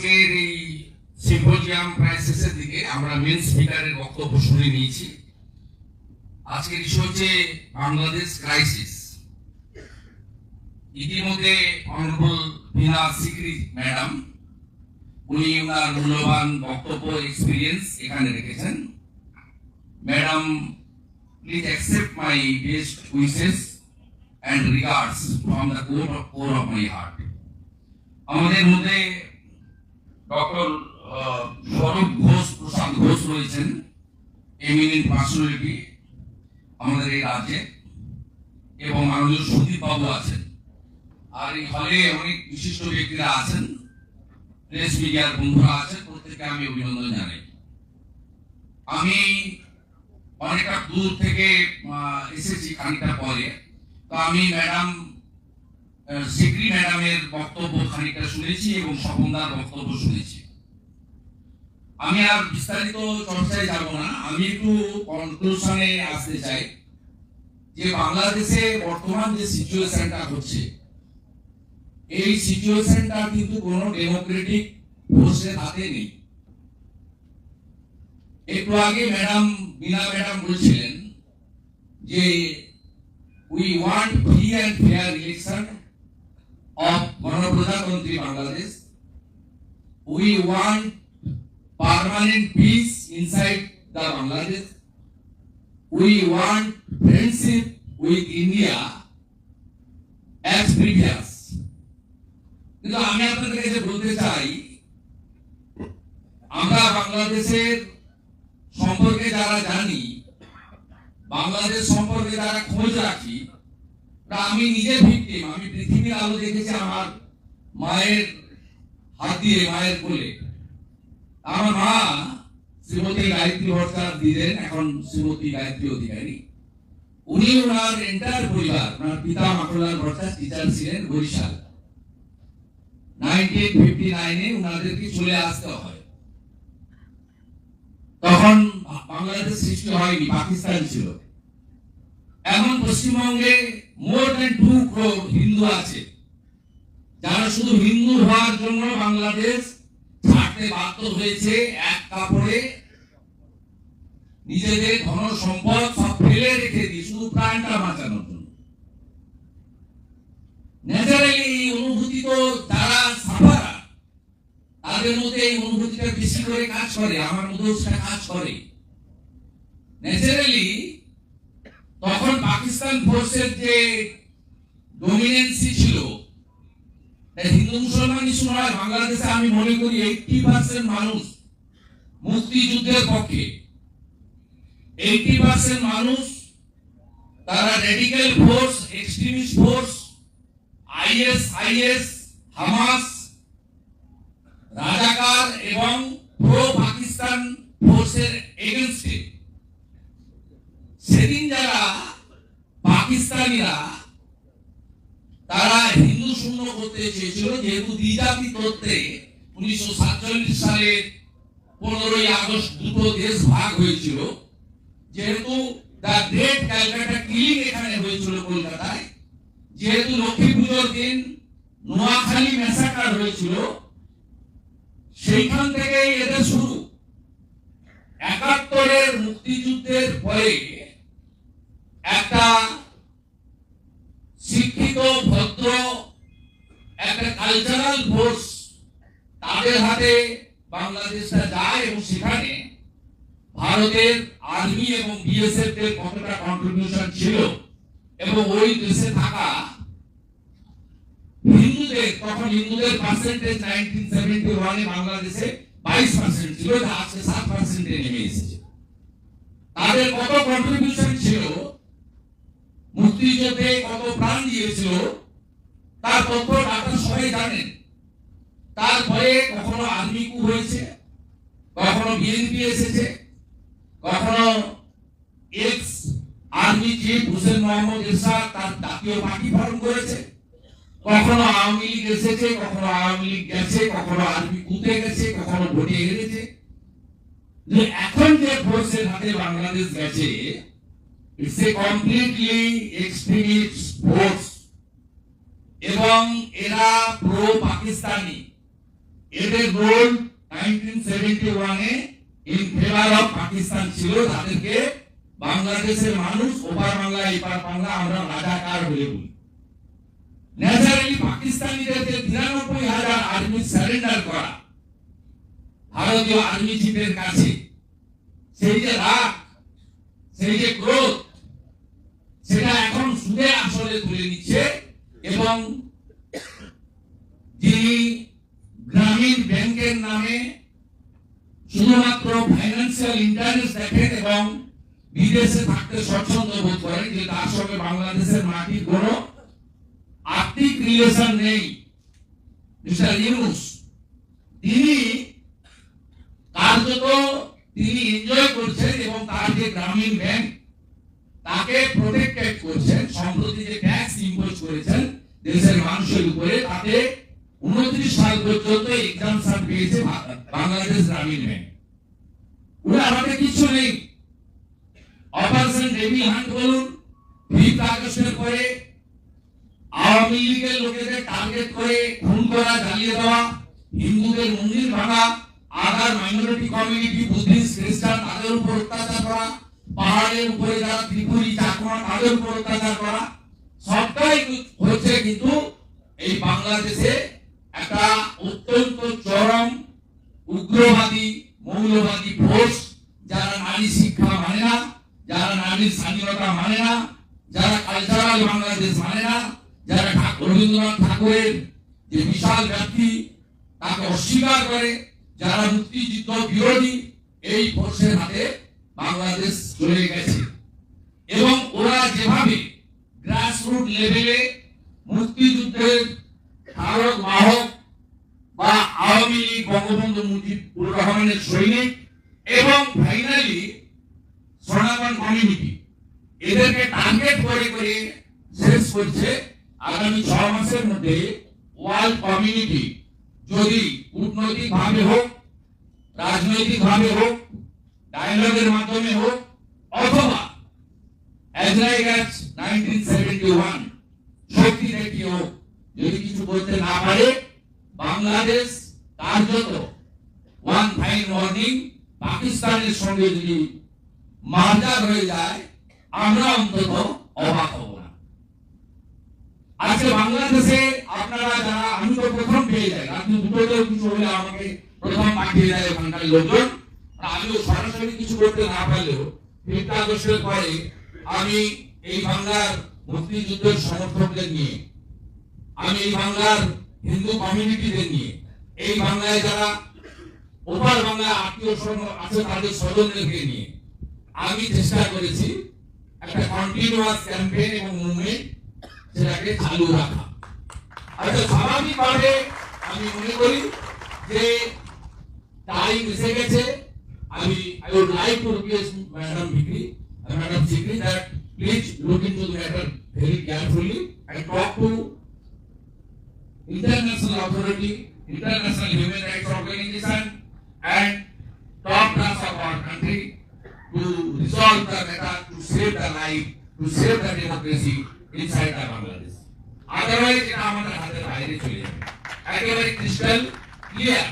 আজকের এই সিম্পোজিয়াম প্রায় শেষের দিকে আমরা মেন স্পিকারের বক্তব্য শুনে নিয়েছি। আজকের ইস্যু হচ্ছে বাংলাদেশ ক্রাইসিস ইতিমধ্যে অনারেবল বিনা সিকরি ম্যাডাম উনি ওনার মূল্যবান বক্তব্য এক্সপিরিয়েন্স এখানে রেখেছেন। Madam please accept my best wishes and regards from the core of core of my heart আমাদের মধ্যে ডক্টর স্বরূপ ঘোষ প্রসাদ ঘোষ রয়েছেন এমিনেন্ট পার্সোনালিটি আমাদের এই রাজ্যে। এবং মাননীয় সুদীপ বাবু আছেন। আর এই হলে অনেক বিশিষ্ট ব্যক্তিরা আছেন। প্রেস মিডিয়ার বন্ধুরা আছেন, প্রত্যেককে আমি অভিনন্দন জানাই। আমি অনেকটা দূর থেকে এসেছি খানিকটা পরে। তো আমি ম্যাডাম সিক্রি ম্যাডামের বক্তব্য খানিকটা শুনেছি এবং স্বপনদার বক্তব্য শুনেছি। আমি আর বিস্তারিত চর্চায় যাব না। আমি একটু কনক্লুশনে আসতে চাই যে বাংলাদেশে বর্তমান যে সিচুয়েশনটা হচ্ছে, এই সিচুয়েশনটা কিন্তু কোনো ডেমোক্রেটিক ফোর্সের হাতে নেই। একটু আগে ম্যাডাম বিনা ম্যাডাম বলছিলেন যে we want free and fair election of Honorable গণপ্রজাতন্ত্রী Bangladesh we want permanent peace inside the Bangladesh we want friendship with India as previous কিন্তু আমি আপনাদের কাছে বলতে চাই আমরা বাংলাদেশের সম্পর্কে যারা জানি বাংলাদেশ সম্পর্কে যারা খোঁজ রাখি আমি নিজে ভিক্টিম, আমি পৃথিবীর আলো দেখেছি আমার মায়ের হাত দিয়ে, মায়ের কোলে। আমার মা শ্রীমতী গায়ত্রী ভট্টাচার্য দিলেন এখন শ্রীমতী গায়ত্রী অধিকারী উনি ওনার এন্টার পরিবার, ওনার পিতা মাখনলাল ভট্টাচার্য টিচার ছিলেন বরিশাল। নাইনটিন ফিফটি নাইনে ওনাদেরকে চলে আসতে হয়। তখন বাংলাদেশ সৃষ্টি হয়নি, পাকিস্তান ছিল। এখন পশ্চিমবঙ্গে more than two crore Hindu আছে। যারা শুধু হিন্দু হওয়ার জন্য বাংলাদেশ ছাড়তে বাধ্য হয়েছে, এক কাপড়ে নিজেদের ধন সম্পদ সব ফেলে রেখে দিয়ে, শুধু প্রাণটা বাঁচানোর জন্য। ন্যাচারালি এই অনুভূতি তো যারা সাফারা তাদের মধ্যে এই অনুভূতিটা বেশি করে কাজ করে, আমার মধ্যেও সেটা কাজ করে ন্যাচারালি তখন পাকিস্তান ফোর্সের যে ডোমিনেন্সি ছিল হিন্দু মুসলমান ইস্যু নয় বাংলাদেশে আমি মনে করি এইটি পার্সেন্ট মানুষ মুক্তিযুদ্ধের পক্ষে। এইটি পার্সেন্ট মানুষ তারা radical force extremist force IS IS Hamas Razakar এবং প্রো পাকিস্তান ফোর্সের এগেনস্টে সেদিন যারা পাকিস্তানিরা তারা হিন্দু শূন্য করতে চেয়েছিল, যেহেতু দ্বিজাতি তত্ত্বে উনিশশো সাতচল্লিশ সালের পনেরোই আগস্ট দুটো দেশ ভাগ হয়েছিল। যেহেতু গ্রেট ক্যালকাটা কিলিং এখানে হয়েছিল কলকাতায়, যেহেতু লক্ষ্মী পুজোর দিন নোয়াখালী ম্যাসাকার হয়েছিল, সেইখান থেকে এদের শুরু। একাত্তরের মুক্তিযুদ্ধের পরে একটা ভদ্র একটা কালচারাল ফোর্স তাদের হাতে বাংলাদেশটা যায় এবং সেখানে ভারতের আর্মি এবং বিএসএফ এর কতটা কন্ট্রিবিউশন ছিল এবং ওই দেশে থাকা হিন্দুদের, তখন হিন্দুদের পার্সেন্টেজ নাইনটিন সেভেন্টি ওয়ানে বাংলাদেশে বাইশ পার্সেন্ট ছিল আজকে সাত পার্সেন্টে নেমে এসেছে। তাদের কত কন্ট্রিবিউশন ছিল? মুক্তিযুদ্ধে কত প্রাণ দিয়েছিল? তার তথ্য ডাক্তার সবাই জানেন তারপরে কখনো আর্মি কু হয়েছে, কখনো বিএনপি এসেছে, কখনো ex army chief Hussain Muhammad Ershad তার জাতীয় পার্টি ফর্ম করেছে, কখনো আওয়ামী লীগ এসেছে, কখনো আওয়ামী লীগ গেছে, কখনো আর্মি কুতে গেছে, কখনো ভোটে হেরেছে। যে এখন যে ফোর্সের হাতে বাংলাদেশ গেছে it's a completely extremist force এবং এরা প্রো পাকিস্তানি। এদের রোল নাইনটিন সেভেন্টি ওয়ানে ইন ফেভার অফ পাকিস্তান ছিল। তাদেরকে বাংলাদেশের মানুষ ওপার বাংলা, এপার বাংলা আমরা রাজাকার বলে বলি। ন্যাচারালি পাকিস্তানিদের যে নিরানব্বই হাজার আর্মি সারেন্ডার করা ভারতীয় আর্মি চিফের কাছে, সেই যে রাগ, সেই যে ক্রোধ, সেটা এখন সুদে আসলে তুলে নিচ্ছে। এবং যিনি গ্রামীণ ব্যাংকের নামে শুধুমাত্র ফাইন্যান্সিয়াল ইন্টারেস্ট দেখেন এবং বিদেশে থাকতে স্বচ্ছন্দ বোধ করেন যে তার সঙ্গে বাংলাদেশের মাটির কোনো আর্থিক রিলেশন নেই। মিস্টার ইউনুস, তিনি কার্যত তিনি এনজয় করছেন এবং তার যে গ্রামীণ ব্যাংক তাকে প্রোটেক্টেড করছেন, সম্প্রতি যে ট্যাক্স ইম্পোজ করেছেন দেশের মানুষের উপরে তাতে উনত্রিশ সাল পর্যন্ত এক্সামশন পেয়েছে বাংলাদেশ গ্রামীণ ব্যাংক। ওরা আমাদের কিছু নেই। অপারেশন ডেভি হান্ট বলুন ফিফথ আগস্টের পরে আওয়ামী লীগের লোকেদের টার্গেট করে খুন করা, জ্বালিয়ে দেওয়া, হিন্দুদের মন্দির ভাঙা আদার মাইনরিটি কমিউনিটি বুদ্ধিস্ট, খ্রিস্টান, তাদের উপর অত্যাচার করা, পাহাড়ের উপরে যারা ত্রিপুরী, চাকমা, তাদের উপর অত্যাচার করা সবটাই হচ্ছে কিন্তু এই বাংলাদেশে একটা অত্যন্ত চরম উগ্রবাদী, মৌলবাদী ফোর্স যারা নারী শিক্ষা মানে না, যারা নারীর স্বাধীনতা মানে না, যারা কালচারাল বাংলাদেশ মানে না, যারা রবীন্দ্রনাথ ঠাকুরের যে বিশাল ব্যক্তি, তাকে অস্বীকার করে, যারা মুক্তিযুদ্ধ বিরোধী, এই ফোর্সের হাতে বাংলাদেশ চলে গেছে। এবং ওরা যেভাবে গ্রাসরুট লেভেলে মুক্তিযুদ্ধের ধারক বাহক বা আওয়ামী লীগ, বঙ্গবন্ধু মুজিবুর রহমানের সৈনিক এবং ফাইনালি সনাতন কমিউনিটি। এদেরকে টার্গেট করে করে শেষ করছে আগামী ছ মাসের মধ্যে ওয়ার্ল্ড কমিউনিটি যদি কূটনৈতিক ভাবে হোক রাজনৈতিক ভাবে হোক ডায়লগের মাধ্যমে হোক, অথবা as as 1971 শক্তি দেখিয়ে হোক যদি কিছু করতে না পারে, বাংলাদেশ কার্যত ওয়ান ফাইন মর্নিং পাকিস্তানের সঙ্গে যদি মার্জার হয়ে যায় আমি প্রথম পেয়ে যাই দুটোতেও কিছু হলে আমাকে প্রথম পাঠিয়ে লোকজন। আমিও সরাসরি কিছু করতে না পারলেও আগস্টের পরে আমি এই বাংলার মুক্তিযুদ্ধের সমর্থকদের নিয়ে, আমি এই বাংলার হিন্দু কমিউনিটিদের নিয়ে, এই বাংলায় যারা ওপার বাংলায় আত্মীয় স্বজন আছে তাদের স্বজনদেরকে নিয়ে, আমি চেষ্টা করেছি একটা কন্টিনিউয়াস ক্যাম্পেইন এবং মুভমেন্ট সেটাকে চালু রাখা। আচ্ছা স্বাভাবিকভাবে আমি মনে করি যে টাইম এসে গেছে। আমি I would like to request madam ভিক্রি madam Sikri that please look into the matter very carefully and talk to international authority, international human rights organization, and top class of our country to resolve the matter, to save the life, to save the democracy inside the Bangladesh. Otherwise, এটা আমাদের হাতের বাইরে চলে যাবে একেবারে crystal clear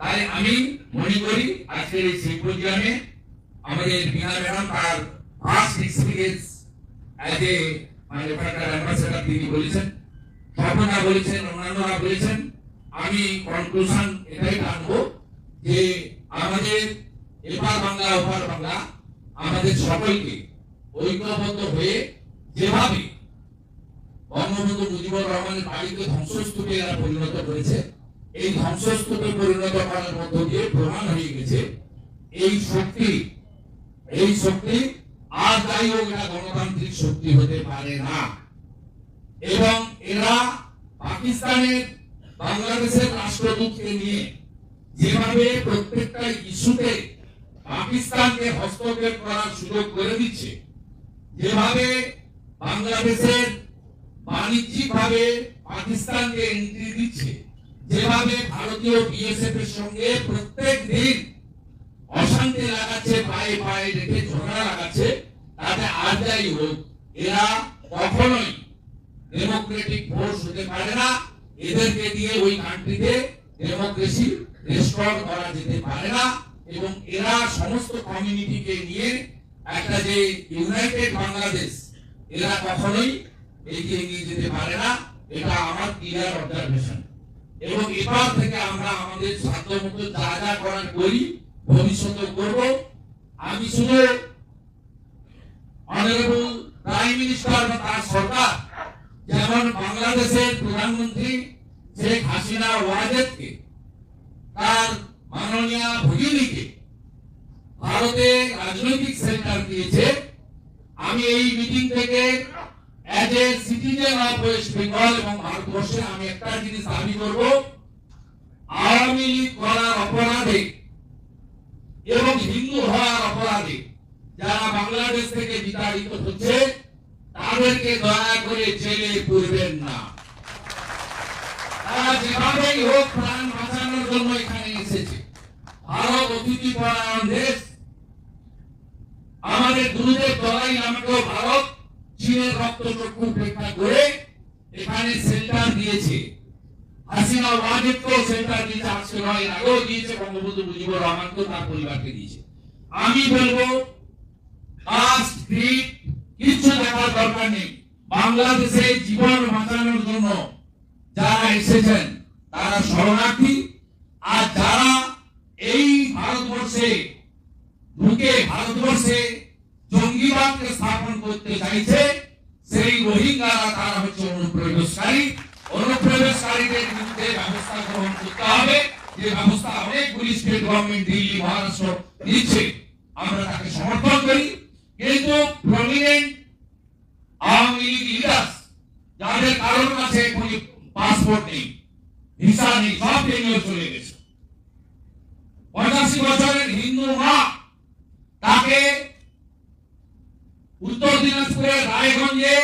তাই আমি মনে করি আজকের এই সিম্পোজিয়ামে আমাদের বিহার ম্যাডাম তার ফার্স্ট এক্সপিরিয়েন্স অ্যাজ এ মানে ওখানকার অ্যাম্বাসেডার তিনি বলেছেন। স্বপনা বলেছেন অন্যান্যরা বলেছেন। আমি কনক্লুশন এটাই টানবো যে আমাদের এপার বাংলা, ওপার বাংলা, আমাদের সকলকে ঐক্যবদ্ধ হয়ে যেভাবে বঙ্গবন্ধু মুজিবুর রহমানের বাড়িকে ধ্বংসস্তূপে এরা পরিণত করেছে, এই ধ্বংসস্তূপে পরিণত করার মধ্য দিয়ে প্রমাণ হয়ে গেছে, এই শক্তি এই শক্তি আর যাই হোক, এটা গণতান্ত্রিক শক্তি হতে পারে না। এবং এরা পাকিস্তানের বাংলাদেশের রাষ্ট্রদূতকে নিয়ে যেভাবে প্রত্যেকটা ইস্যুতে পাকিস্তানকে হস্তক্ষেপ করার সুযোগ করে দিচ্ছে, যেভাবে বাংলাদেশের বাণিজ্যিক ভাবে পাকিস্তানকে এন্ট্রি দিচ্ছে, যেভাবে ভারতীয় বিএসএফ এর সঙ্গে প্রত্যেক দিন অশান্তি লাগাচ্ছে পায়ে পায়ে রেখে ঝগড়া লাগাচ্ছে তাতে আর যাই হোক। এরা কখনোই ডেমোক্রেটিক ফোর্স হতে পারে না। এদেরকে দিয়ে ওই কান্ট্রিতে ডেমোক্রেসি রেস্টোর করা যেতে পারে না। এবং এরা সমস্ত কমিউনিটিকে নিয়ে একটা যে ইউনাইটেড বাংলাদেশ, এরা কখনোই এগিয়ে নিয়ে যেতে পারে না। এটা আমার ক্লিয়ার অবজারভেশন এবং এবার থেকে আমরা আমাদের সাধ্য মতো যা যা করার করি ভবিষ্যতে করব। আমি শুধু অনারেবল প্রাইম মিনিস্টার বা তার সরকার, যেমন বাংলাদেশের প্রধানমন্ত্রী শেখ হাসিনা ওয়াজেদকে, তার মাননীয় ভগিনীকে ভারতে রাজনৈতিক সেন্টার দিয়েছে। আমি এই মিটিং থেকে as a citizen of West Bengal এবং ভারতবর্ষে আমি একটা জিনিস দাবি করব। আওয়ামী লীগ করার অপরাধে এবং হিন্দু হওয়ার অপরাধে যারা বাংলাদেশ থেকে বিতাড়িত হচ্ছে, তাদেরকে দয়া করে জেলে পুরবেন না। অতিথি দেশ। আমাদের ভারত চীনের রক্ত চক্ষু উপেক্ষা করে এখানে সেন্টার দিয়েছে। হাসিনা ওয়াজেদকেও সেন্টার দিয়েছে আজকে নয়? আগেও দিয়েছে, বঙ্গবন্ধু মুজিবুর রহমানকেও তার পরিবারকে দিয়েছে। আমি বলব কাস্ট ক্রিড কিচ্ছু দেখার দরকার নেই। বাংলাদেশে জীবন বাঁচানোর জন্য যারা এসেছেন, তারা শরণার্থী। আর যারা এই ভারতবর্ষে, ঢুকে ভারতবর্ষে জঙ্গিবাদকে স্থাপন করতে চাইছে, সেই রোহিঙ্গারা তারা হচ্ছে অনুপ্রবেশকারী। অনুপ্রবেশকারীদের বিরুদ্ধে ব্যবস্থা গ্রহণ করতে হবে। যে ব্যবস্থা অনেকগুলি স্টেট গভর্নমেন্ট দিল্লি, মহারাষ্ট্র নিচ্ছে আমরা তাকে সমর্থন করি। কিন্তু প্রমিনেন্ট আওয়ামী লীগ লিডার্স যাদের কারণ আছে পাসপোর্ট নেই ভিসা নেই সব বেরিয়ে চলে গেছে পঁচাশি বছরের হিন্দু মা তাকে উত্তর দিনাজপুরের রায়গঞ্জে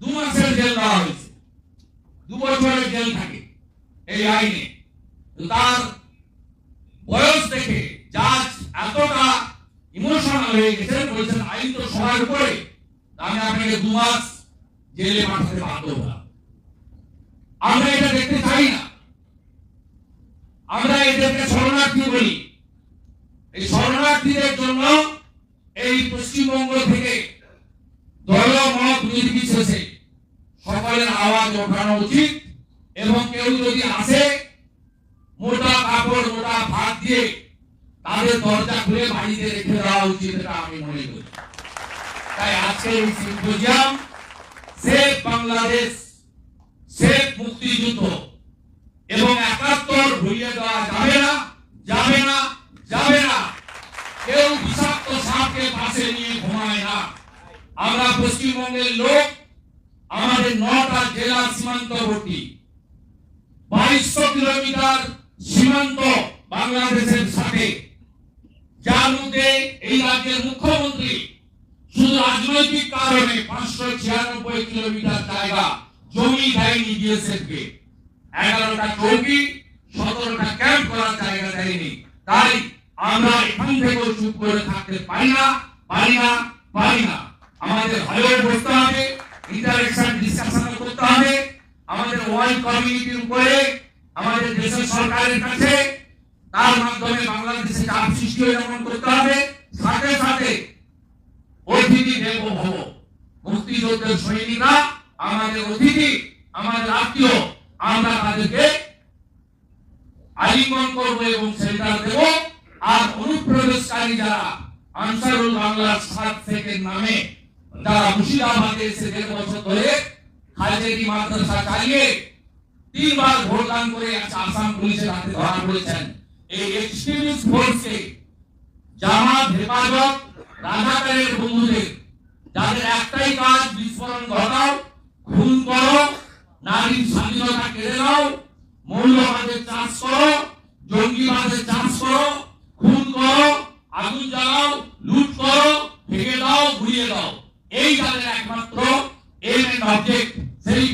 দু মাসের জেল দেওয়া হয়েছে দু বছরের জেল থাকে এই আইনে তো তার বয়স দেখে জাজ এতটা ইমোশনাল হয়ে গেছেন বলছেন, আইন তো সবার উপরে আমি আপনাকে দু মাস জেলে পাঠাতে বাধ্য হলাম। আমরা এটা দেখতে চাই না। আমরা এদেরকে শরণার্থী বলি। এই শরণার্থীদের জন্য এই পশ্চিমবঙ্গ থেকে দল মত নির্বিশেষে সকলের আওয়াজ ওঠানো উচিত। এবং কেউ যদি আসে, মোটা কাপড়, মোটা ভাত দিয়ে তাদের দরজা খুলে বাড়িতে রেখে দেওয়া উচিত এটা আমি মনে করি। তাই আজকে এই সিম্পোজিয়াম, সেফ বাংলাদেশ, সেফ মুক্তিযুদ্ধ এবং একাত্তর ভুলিয়ে দেওয়া যাবে না যাবে না যাবে না। কেউ বিষাক্ত সাপকে পাশে নিয়ে ঘুমায় না। আমরা পশ্চিমবঙ্গের লোক, আমাদের নটা জেলা সীমান্তবর্তী। বাইশশো কিলোমিটার সীমান্ত বাংলাদেশের সাথে যার মধ্যে এই রাজ্যের মুখ্যমন্ত্রী। শুধু রাজনৈতিক কারণে পাঁচশো ছিয়ানব্বই কিলোমিটার জায়গা জমি দেয়নি এগারোটা চৌকি সতেরোটা ক্যাম্প করার জায়গা দেয়নি। তাই আমরা এখান থেকেও চুপ করে থাকতে পারি না পারি না পারি না। আমাদের বসতে হবে ইন্টারেকশন ডিসকাশন করতে হবে। আমাদের ওয়ার্ল্ড কমিউনিটির উপরে, আমাদের দেশের সরকারের কাছে, তার মাধ্যমে বাংলাদেশে চাপ সৃষ্টি যেমন করতে হবে সাথে সাথে অতিথি দেব ভব মুক্তিযুদ্ধের সৈনিকরা, আমাদের অতিথি, আমাদের আত্মীয়, আমরা তাদেরকে আলিঙ্গন করব এবং সেন্টার দেব। আর অনুপ্রবেশকারী যারা আনসারুল বাংলার সাত থেকে নামে, যারা মুর্শিদাবাদে এসে দেড় বছর ধরে হাজারি মাদ্রাসা চালিয়ে তিনবার ভোট দান করে আসাম পুলিশের হাতে ধরা পড়েছেন। এই এক্সট্রিমিস্ট ফোর্সকে জামাত, হেফাজত, রাজাকারের বন্ধুদের যাদের একটাই কাজ বিস্ফোরণ ঘটাও, খুন করো, নারীর স্বাধীনতা কেড়ে নাও, মৌলবাদের চাষ করো, জঙ্গিবাদের চাষ করো, খুন করো, আগুন জ্বালাও, লুট করো, ভেঙে দাও ঘুরিয়ে দাও। এই তাদের একমাত্র এম এন্ড অবজেক্ট সেই